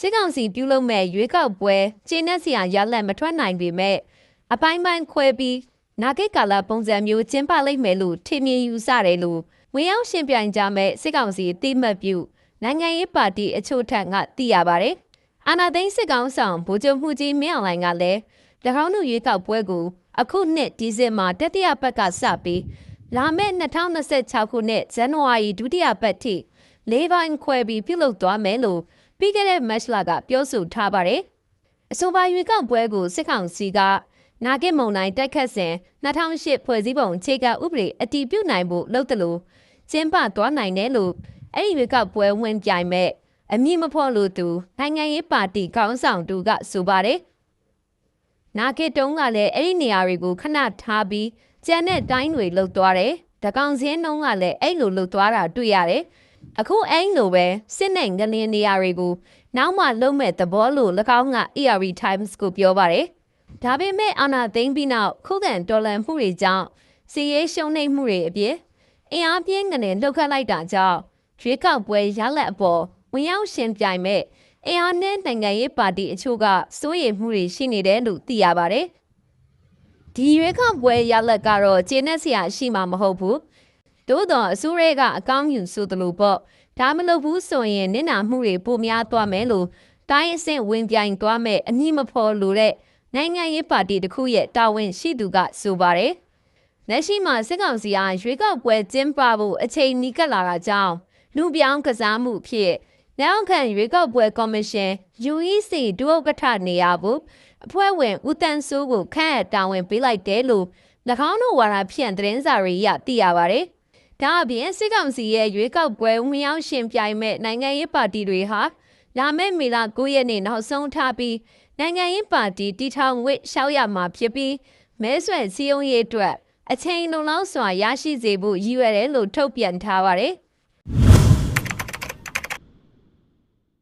စစ်ကောင်စီပြုလုပ်မဲ့ရွေးကောက်ပွဲကျင်းတဲ့စီယာရလက်မထွက်နိုင်ပေမဲ့အပိုင်းပိုင်းခွဲပြီးနာဂိတ်ကာလပုံစံမျိုးကျင်းပလိုက်မယ်လို့ထင်မြင်ယူဆတယ်လို့ဝင်ရောက်ရှင်ပြိုင်ကြမဲ့စစ်ကောင်စီတိမှတ်ပြုနိုင်ငံရေးပါတီအချို့ထက်ကသိရပါတယ်။အာနာသိန်းစစ်ကောင်ဆောင်ဗိုလ်ချုပ်မှုကြီးမင်းအောင်လှိုင်ကလည်း၎င်းတို့ရွေးကောက်ပွဲကိုအခုနှစ်ဒီဇင်ဘာတတိယပတ်ကစပြီးလာမယ့်2026ခုနှစ်ဇန်နဝါရီဒုတိယပတ်ထိလေးပိုင်းခွဲပြီးပြုလုပ်သွားမယ်လို့ ပြီးခဲ့တဲ့မတ်လကပြောဆိုထားပါတယ်။အဆိုပါရွေးကောက်ပွဲကိုစစ်ကောင်စီကနာဂစ်မုံတိုင်းတက်ခတ်စဉ်2008ဖွဲ့စည်းပုံအခြေခံဥပဒေအတည်ပြုနိုင်ဖို့လုပ်တယ်လို့ကျင်းပသွားနိုင်တယ်လို့အဲ့ဒီရွေးကောက်ပွဲဝင်ပြိုင်မဲ့အမည်မဖော်လို့သူနိုင်ငံရေးပါတီခေါင်းဆောင်တူကဆိုပါတယ်။နာဂစ်တုံးကလည်းအဲ့ဒီနေရာတွေကိုခဏထားပြီးကျန်တဲ့တိုင်းတွေလှုပ်သွားတယ်။တကောင်စင်းတုံးကလည်းအဲ့လိုလှုပ်သွားတာတွေ့ရတယ်။ အခုအဲ့လိုပဲစစ်နိုင်ငလင်းနေရာတွေကိုနောက်မှလုံးမဲ့သဘောလို့၎င်းက AR Times ကိုပြောပါတယ်။ဒါပေမဲ့အာနာသိမ့်ပြီးနောက်ခုခံတော်လှန်မှုတွေကြောင့်စီရေးရှုံးနိမ့်မှုတွေအပြင်အင်အားပြင်းကနေလှုပ်ခတ်လိုက်တာကြောင့်ရွေးကောက်ပွဲရလက်အပေါ်ဝင်ရောက်ရှင်ပြိုင်မဲ့အင်အားနဲ့နိုင်ငံရေးပါတီအချို့ကစိုးရိမ်မှုတွေရှိနေတယ်လို့သိရပါတယ်။ဒီရွေးကောက်ပွဲရလက်ကတော့ကျေနပ်စရာရှိမှာမဟုတ်ဘူး။ သို့တော့အစိုးရကအကောင်းယူဆိုသလိုပေါ့ဒါမလုပ်ဘူးဆိုရင်နင့်နာမှုတွေပိုများသွားမယ်လို့တိုင်းအဆင့်ဝင်ပြိုင်သွားမဲ့အမည်မဖော်လို့တဲ့နိုင်ငံရေးပါတီတစ်ခုရဲ့တာဝန်ရှိသူကဆိုပါတယ်။လက်ရှိမှာစစ်ကောင်စီအားရွေးကောက်ပွဲကျင်းပဖို့အချိန်နီးကပ်လာတာကြောင့်လူပြောင်းကစားမှုဖြစ်နောက်ခံရွေးကောက်ပွဲကော်မရှင် UEC ဒုဥက္ကဋ္ဌနေရာဖို့အဖွဲ့ဝင်ဦးတန်းစိုးကိုခန့်အပ်တာဝန်ပေးလိုက်တယ်လို့၎င်းတို့ဝါဒဖြန့်သတင်းစာတွေရသိရပါတယ်။ ဒါအပြင်စစ်ကောင်စီရဲ့ရွေးကောက်ပွဲဝင်ရောက်ရှင်ပြိုင်မဲ့နိုင်ငံရေးပါတီတွေဟာလာမယ့်မေလ9ရက်နေ့နောက်ဆုံးထားပြီးနိုင်ငံရေးပါတီတီထောင်ဝစ်ရှောက်ရမှာဖြစ်ပြီးမဲဆွယ်စည်းရုံးရေးအတွက်အချိန်လုံလောက်စွာရရှိစေဖို့ရည်ရွယ်တယ်လို့ထုတ်ပြန်ထားပါတယ်။